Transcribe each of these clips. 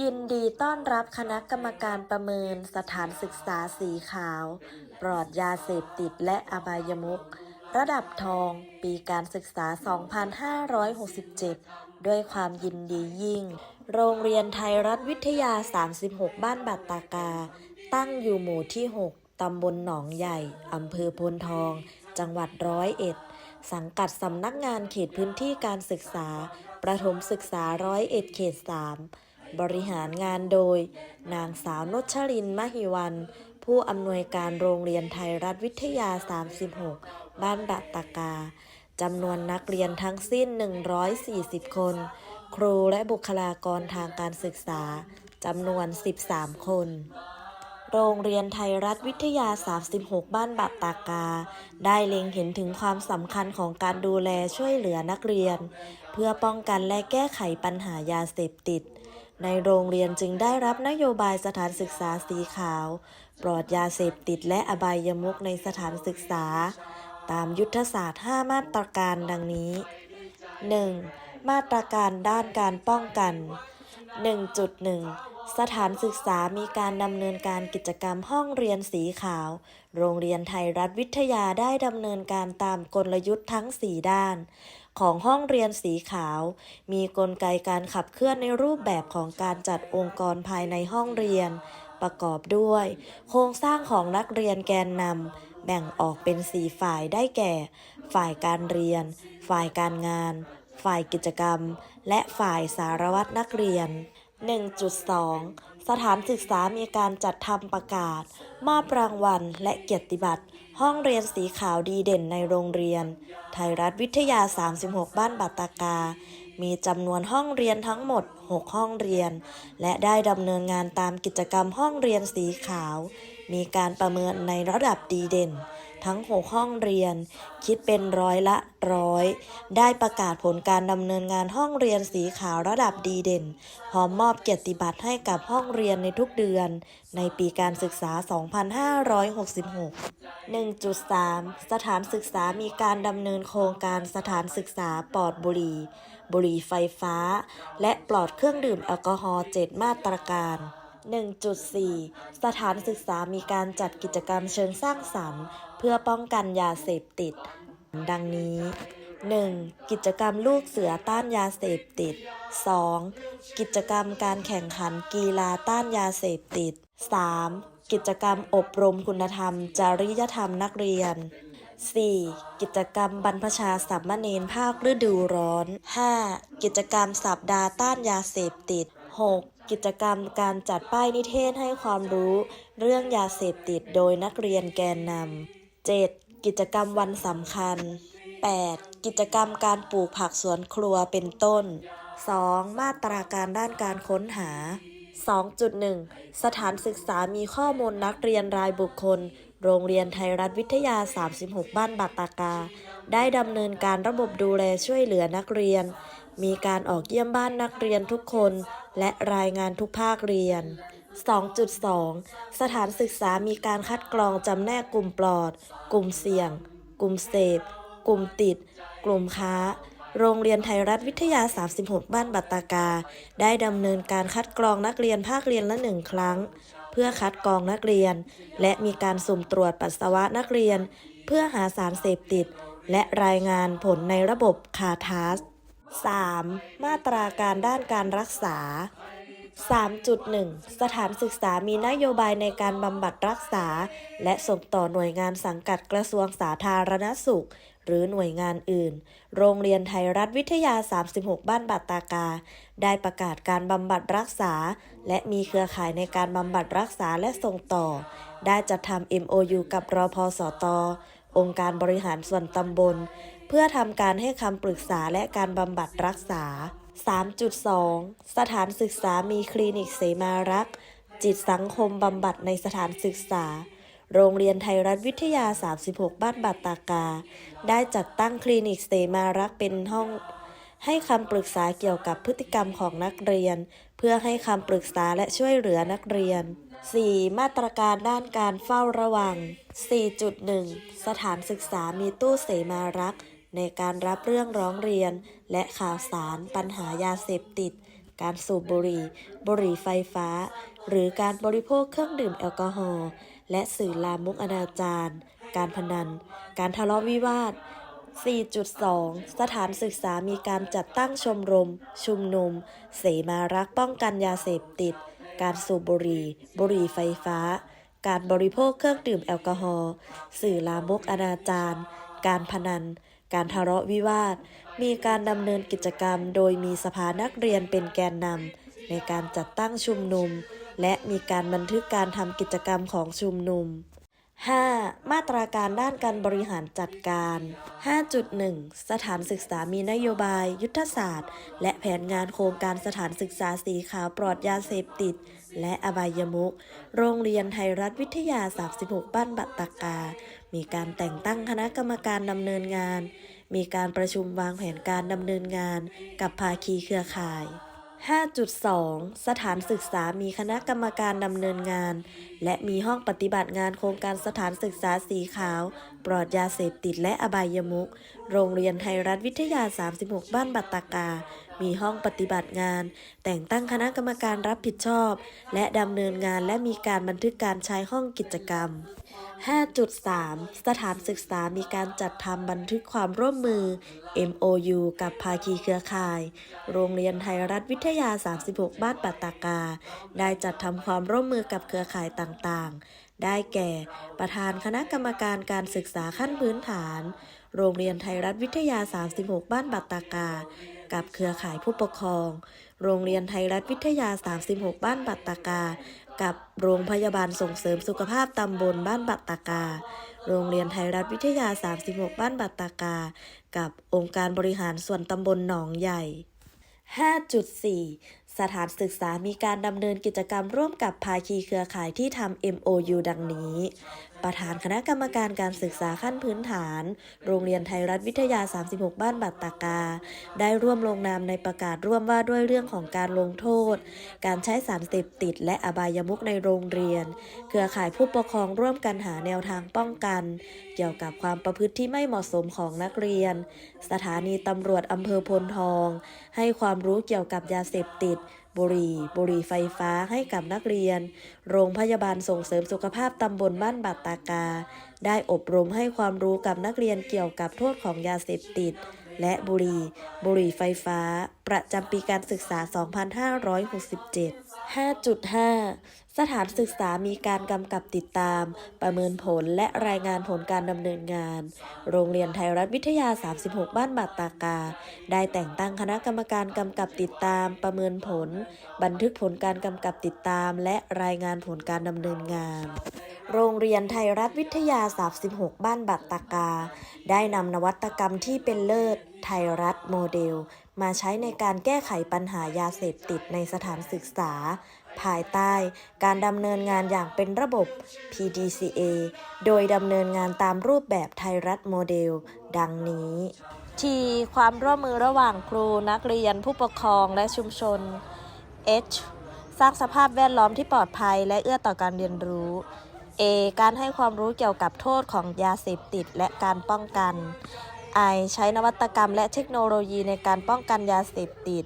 ยินดีต้อนรับคณะกรรมการประเมินสถานศึกษาสีขาว ปลอดยาเสพติดและอบายมุขระดับทองปีการศึกษา 2567 ด้วยความยินดียิ่ง โรงเรียนไทยรัฐวิทยา 36 บ้านบัตตากา ตั้งอยู่หมู่ที่ 6 ตำบลหนองใหญ่ อำเภอโพนทอง จังหวัดร้อยเอ็ด สังกัดสำนักงานเขตพื้นที่การศึกษา ประถมศึกษาร้อยเอ็ดเขต 3 บริหารงานโดย นางสาวนชรินมหิวัน ผู้อำนวยการโรงเรียนไทยรัฐวิทยา 36 บ้านบัตตากาจำนวนนักเรียนทั้งสิ้น 140 คน ครูและบุคลากรทางการศึกษาจำนวน 13 คน โรงเรียนไทยรัฐวิทยา 36 บ้านบัตตากา ได้เล็งเห็นถึงความสำคัญของการดูแลช่วยเหลือนักเรียน เพื่อป้องกันและแก้ไขปัญหายาเสพติด ในโรงเรียนจึงได้รับนโยบายสถานศึกษาสีขาว ปลอดยาเสพติดและอบายมุขในสถานศึกษา ตามยุทธศาสตร์ 5 มาตรการดังนี้ 1. มาตรการด้านการป้องกัน 1.1 สถานศึกษามีการดำเนินการกิจกรรมห้องเรียนสีขาว โรงเรียนไทยรัฐวิทยาได้ดำเนินการตามกลยุทธ์ทั้ง 4 ด้าน ของห้องเรียนสีขาว มีกลไกการขับเคลื่อนในรูปแบบของการจัดองค์กรภายในห้องเรียน ประกอบด้วย โครงสร้างของนักเรียนแกนนำแบ่งออกเป็น4ฝ่ายได้แก่ ฝ่ายการเรียน ฝ่ายการงาน ฝ่ายกิจกรรม และฝ่ายสารวัตรนักเรียน 1.2 สถานศึกษามีการจัดทำประกาศ มอบรางวัลและเกียรติบัตร ห้องเรียนสีขาวดีเด่นในโรงเรียน ไทยรัฐวิทยา 36 บ้านบัตตากา มีจำนวนห้องเรียนทั้งหมด 6 ห้องเรียน และได้ดำเนินงานตามกิจกรรมห้องเรียนสีขาว มีการประเมินในระดับดีเด่น ทั้ง6ห้องเรียน คิดเป็นร้อยละร้อย ได้ประกาศผลการดำเนินงานห้องเรียนสีขาวระดับดีเด่น พร้อมมอบเกียรติบัตรให้กับห้องเรียนในทุกเดือน ในปีการศึกษา 2566 1.3 สถานศึกษามีการดำเนินโครงการสถานศึกษาปลอดบุหรี่ บุหรี่ไฟฟ้า และปลอดเครื่องดื่มแอลกอฮอล์7มาตรการ 1.4 สถานศึกษามีการจัดกิจกรรมเชิงสร้างสรรค์ เพื่อป้องกันยาเสพติด ดังนี้ 1. กิจกรรมลูกเสือต้านยาเสพติด 2. กิจกรรมการแข่งขันกีฬาต้านยาเสพติด 3. กิจกรรมอบรมคุณธรรม จริยธรรมนักเรียน 4. กิจกรรมบรรพชาสัมมเนนภาคฤดูร้อน 5. กิจกรรมสัปดาห์ต้านยาเสพติด 6. กิจกรรมการจัดป้ายนิเทศให้ความรู้ เรื่องยาเสพติดโดยนักเรียนแกนนำ 7. กิจกรรมวันสำคัญ 8. กิจกรรมการปลูกผักสวนครัวเป็นต้น 2. มาตราการด้านการค้นหา 2.1 สถานศึกษามีข้อมูลนักเรียนรายบุคคล โรงเรียนไทยรัฐวิทยา 36 บ้านบัตตากา ได้ดำเนินการระบบดูแลช่วยเหลือนักเรียน มีการออกเยี่ยมบ้านนักเรียนทุกคน และรายงานทุกภาคเรียน 2.2 สถานศึกษามีการคัดกรองจำแนกกลุ่มปลอด กลุ่มเสี่ยง กลุ่มเสพ กลุ่มติด กลุ่มค้า โรงเรียนไทยรัฐวิทยา 36 บ้านบัตตากา ได้ดำเนินการคัดกรองนักเรียนภาคเรียนละหนึ่งครั้ง เพื่อคัดกรองนักเรียน และมีการสุ่มตรวจปัสสาวะนักเรียน เพื่อหาสารเสพติด และรายงานผลในระบบคาทาส 3. มาตราการด้านการรักษา 3.1 สถานศึกษามีนโยบายในการบำบัดรักษา และส่งต่อหน่วยงานสังกัดกระทรวงสาธารณสุข หรือหน่วยงานอื่น โรงเรียนไทยรัฐวิทยา 36 บ้านบัตตากา ได้ประกาศการบำบัดรักษา และมีเครือข่ายในการบำบัดรักษาและส่งต่อ ได้จัดทำ MOU กับรอพสตองค์การบริหารส่วนตำบล เพื่อทำการให้คำปรึกษาและการบำบัดรักษา 3.2 สถานศึกษามีคลินิกเสมารักษ์จิตสังคมบำบัดในสถานศึกษา โรงเรียนไทยรัฐวิทยา 36 บ้านบัตตากา ได้จัดตั้งคลินิกเสมารักษ์เป็นห้องให้คำปรึกษาเกี่ยวกับพฤติกรรมของนักเรียน เพื่อให้คำปรึกษาและช่วยเหลือนักเรียน 4. มาตรการด้านการเฝ้าระวัง 4.1 สถานศึกษามีตู้เสมารักษ์ ในการรับเรื่องร้องเรียน และข่าวสารปัญหายาเสพติด การสูบบุหรี่ บุหรี่ไฟฟ้า หรือการบริโภคเครื่องดื่มแอลกอฮอล์และสื่อลามกอนาจารการพนัน การทะเลาะวิวาท 4.2 สถานศึกษามีการจัดตั้งชมรม ชุมนุม เสมารักป้องกันยาเสพติด การสูบบุหรี่ บุหรี่ไฟฟ้า การบริโภคเครื่องดื่มแอลกอฮอล์ สื่อลามกอนาจารการพนัน การทะเลาะวิวาท มีการดำเนินกิจกรรม โดยมีสภานักเรียนเป็นแกนนำในการจัดตั้งชุมนุม และมีการบันทึกการทำกิจกรรมของชุมนุม 5. มาตราการด้านการบริหารจัดการ 5.1 สถานศึกษามีนโยบาย ยุทธศาสตร์ และแผนงานโครงการสถานศึกษาสีขาวปลอดยาเสพติด และอบายมุขโรงเรียนไทยรัฐวิทยา 36 บ้านบัตตากา มีการแต่งตั้งคณะกรรมการดำเนินงาน มีการประชุมวางแผนการดำเนินงาน กับภาคีเครือข่าย 5.2 สถานศึกษามีคณะกรรมการดำเนินงาน และมีห้องปฏิบัติงานโครงการสถานศึกษาสีขาว ปลอดยาเสพติดและอบายมุขโรงเรียนไทยรัฐวิทยา 36 บ้านบัตตากา มีห้องปฏิบัติงาน แต่งตั้งคณะกรรมการรับผิดชอบ และดำเนินงานและมีการบันทึกการใช้ห้องกิจกรรม 5.3 สถานศึกษามีการจัดทำบันทึกความร่วมมือ MOU กับภาคีเครือข่าย โรงเรียนไทยรัฐวิทยา 36 บ้านปัตตากา ได้จัดทำความร่วมมือกับเครือข่ายต่างๆ ได้แก่ ประธานคณะกรรมการการศึกษาขั้นพื้นฐาน โรงเรียนไทยรัฐวิทยา 36 บ้านปัตตากา กับเครือข่ายผู้ปกครอง โรงเรียนไทยรัฐวิทยา 36 บ้านบัตตากา กับโรงพยาบาลส่งเสริมสุขภาพตำบลบ้านบัตตากา โรงเรียนไทยรัฐวิทยา 36 บ้านบัตตากา กับองค์การบริหารส่วนตำบลหนองใหญ่5.4 สถานศึกษามีการดำเนินกิจกรรมร่วมกับภาคีเครือข่ายที่ทำ MOU ดังนี้ ประธานคณะกรรมการการศึกษาขั้นพื้นฐาน โรงเรียนไทยรัฐวิทยา 36 บ้านบัตตากา ได้ร่วมลงนามในประกาศร่วมว่าด้วยเรื่องของการลงโทษ การใช้สารเสพติด และอบายมุขในโรงเรียน เครือข่ายผู้ปกครองร่วมกันหาแนวทางป้องกัน เกี่ยวกับความประพฤติที่ไม่เหมาะสมของนักเรียน สถานีตำรวจอำเภอพลทอง ให้ความรู้เกี่ยวกับยาเสพติด บุหรี่ บุหรี่ไฟฟ้าให้กับนักเรียน โรงพยาบาลส่งเสริมสุขภาพตำบลบ้านบัตตากา ได้อบรมให้ความรู้กับนักเรียนเกี่ยวกับโทษของยาเสพติด และบุหรี่ บุหรี่ไฟฟ้า ประจำปีการศึกษา 2567 5.5 สถานศึกษามีการกำกับติดตาม ประเมินผลและรายงานผลการดำเนินงาน โรงเรียนไทยรัฐวิทยา 36 บ้านบัตตากา ได้แต่งตั้งคณะกรรมการกำกับติดตาม ประเมินผล บันทึกผลการกำกับติดตาม และรายงานผลการดำเนินงาน โรงเรียนไทยรัฐวิทยา 36 บ้านบัตตากา ได้นำนวัตกรรมที่เป็นเลิศ ไทยรัฐโมเดล มาใช้ในการแก้ไขปัญหายาเสพติดในสถานศึกษา ภายใต้การดำเนินงานอย่างเป็นระบบ PDCA โดยดำเนินงานตามรูปแบบไทยรัฐโมเดล ดังนี้ ทีความร่วมมือระหว่างครูนักเรียนผู้ปกครองและชุมชน H สร้างสภาพแวดล้อมที่ปลอดภัยและเอื้อต่อการเรียนรู้ A การให้ความรู้เกี่ยวกับโทษของยาเสพติดและการป้องกัน I ใช้นวัตกรรมและเทคโนโลยีในการป้องกันยาเสพติด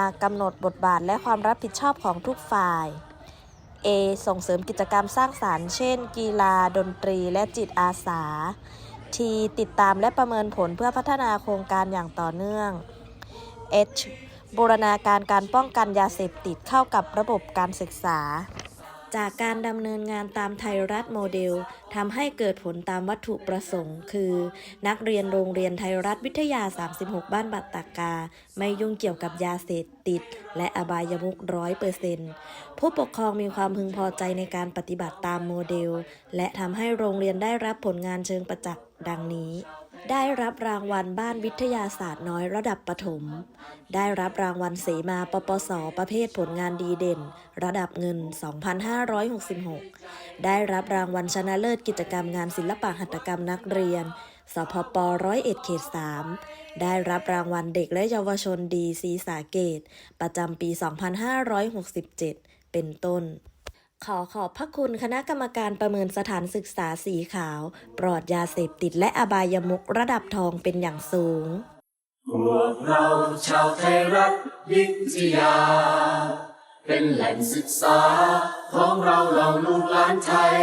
R กำหนดบทบาทและความรับผิดชอบของทุกฝ่าย A ส่งเสริมกิจกรรมสร้างสารรค์ เช่น กีฬา ดนตรี และจิตอาสา T ติดตามและประเมินผลเพื่อพัฒนาโครงการอย่างต่อเนื่อง H บูรณาการการป้องกันยาเสพติดเข้ากับระบบการศึกษา จากการดำเนินงานตามไทยรัฐโมเดลทำให้เกิดผลตามวัตถุประสงค์ คือ นักเรียนโรงเรียนไทยรัฐวิทยา 36 บ้านบัตตากา ไม่ยุ่งเกี่ยวกับยาเสพติด และอบายมุขร้อยเปอร์เซ็นต์ผู้ปกครองมีความพึงพอใจในการปฏิบัติตามโมเดล และทำให้โรงเรียนได้รับผลงานเชิงประจักษ์ดังนี้ ได้รับรางวัลบ้านวิทยาศาสตร์น้อยระดับประถม ได้รับรางวัลเสมาปปส ประเภทผลงานดีเด่น ระดับเงิน 2,566 ได้รับรางวัลชนะเลิศกิจกรรมงานศิลปะหัตถกรรมนักเรียน สพปร้อยเอ็ดเขต3ได้รับรางวัลเด็กและเยาวชนดีสีสาเกต ประจำปี 2567 เป็นต้น ขอขอบพระคุณคณะกรรมการประเมินสถานศึกษาสีขาว ปลอดยาเสพติดและอบายมุกระดับทองเป็นอย่างสูง พวกเราชาวไทยรัฐวิทยา เป็นแหล่งศึกษาของเราเหล่าลูกหลานไทย